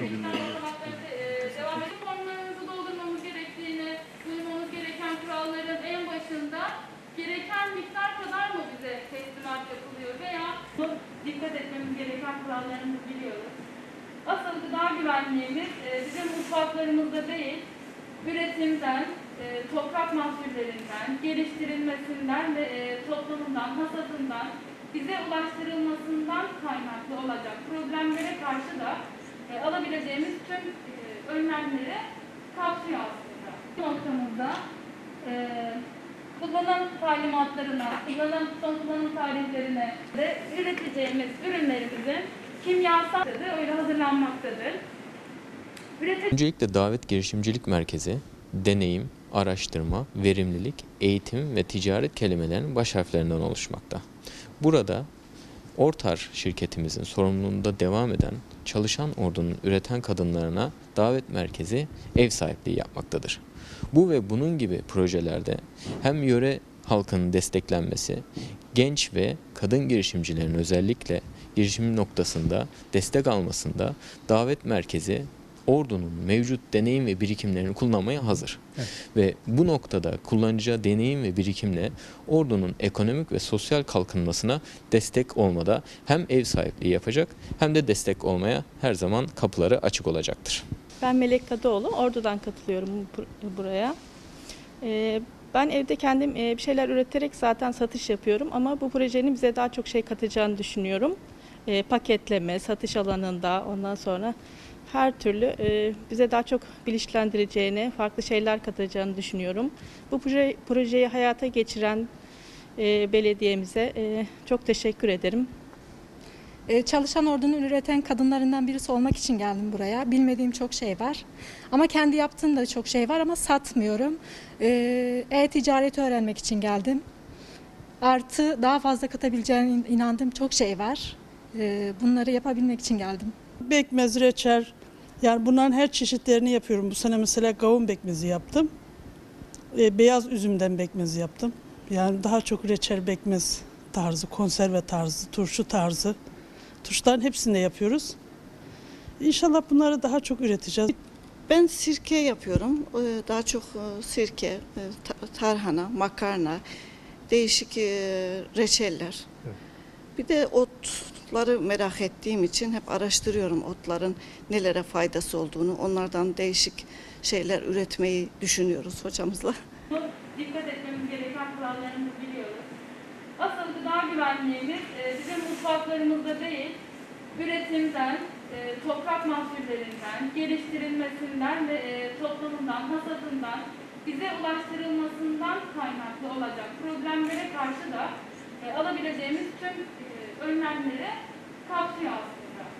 Devamlı formlarınızı doldurmamız gerektiğini, uymamız gereken kuralların en başında gereken miktar kadar mı bize teslimat yapılıyor veya dikkat etmemiz gereken kurallarını biliyoruz. Asıl gıda güvenliğimiz bizim mutfaklarımızda değil, üretimden, toprak geliştirilmesinden ve toplumundan, hasatından, bize ulaştırılmasından kaynaklı olacak problemlere karşı da e, alabileceğimiz tüm e, önlemleri kapsıyor aslında. Bu noktamızda e, kullanım talimatlarına, kullanım, son kullanım tarihlerine ve üreteceğimiz ürünlerimizin kimyasal öyle hazırlanmaktadır. Üretici Öncelikle Davet Girişimcilik Merkezi, deneyim, araştırma, verimlilik, eğitim ve ticaret kelimelerinin baş harflerinden oluşmakta. Burada Ortar şirketimizin sorumluluğunda devam eden çalışan ordunun üreten kadınlarına davet merkezi ev sahipliği yapmaktadır. Bu ve bunun gibi projelerde hem yöre halkının desteklenmesi, genç ve kadın girişimcilerin özellikle girişim noktasında destek almasında davet merkezi ordunun mevcut deneyim ve birikimlerini kullanmaya hazır. Ve bu noktada kullanacağı deneyim ve birikimle ordunun ekonomik ve sosyal kalkınmasına destek olmada hem ev sahipliği yapacak hem de destek olmaya her zaman kapıları açık olacaktır. Ben Melek Kadıoğlu, Ordu'dan katılıyorum bu- buraya. Ee, Ben evde kendim e, bir şeyler üreterek zaten satış yapıyorum ama bu projenin bize daha çok şey katacağını düşünüyorum. E, Paketleme, satış alanında ondan sonra her türlü e, bize daha çok bilinçlendireceğini, farklı şeyler katacağını düşünüyorum. Bu proje, projeyi hayata geçiren e, belediyemize e, çok teşekkür ederim. Ee, Çalışan ordunun üreten kadınlarından birisi olmak için geldim buraya. Bilmediğim çok şey var. Ama kendi yaptığım da çok şey var ama satmıyorum. Ee, E-ticareti öğrenmek için geldim. Artı daha fazla katabileceğine inandığım çok şey var. Ee, Bunları yapabilmek için geldim. Bekmez, reçel. Yani bunların her çeşitlerini yapıyorum. Bu sene mesela kavun bekmezi yaptım. E, beyaz üzümden bekmezi yaptım. Yani daha çok reçel bekmez tarzı, konserve tarzı, turşu tarzı. Turşuların hepsini de yapıyoruz. İnşallah bunları daha çok üreteceğiz. Ben sirke yapıyorum. Ee, Daha çok e, sirke, e, ta- tarhana, makarna, değişik e, reçeller. Bir de otları merak ettiğim için hep araştırıyorum otların nelere faydası olduğunu. Onlardan değişik şeyler üretmeyi düşünüyoruz hocamızla. dikkat etmemiz gereken kurallarını biliyoruz. Asıl gıda güvenliğimiz e, bizim mutfaklarımızda değil, üretimden, e, toprak mahsullerinden, geliştirilmesinden ve e, toplumundan, hasadından, bize ulaştırılmasından kaynaklı olacak problemlere karşı da e, alabileceğimiz tüm e, önlemleri kapsıyor aslında.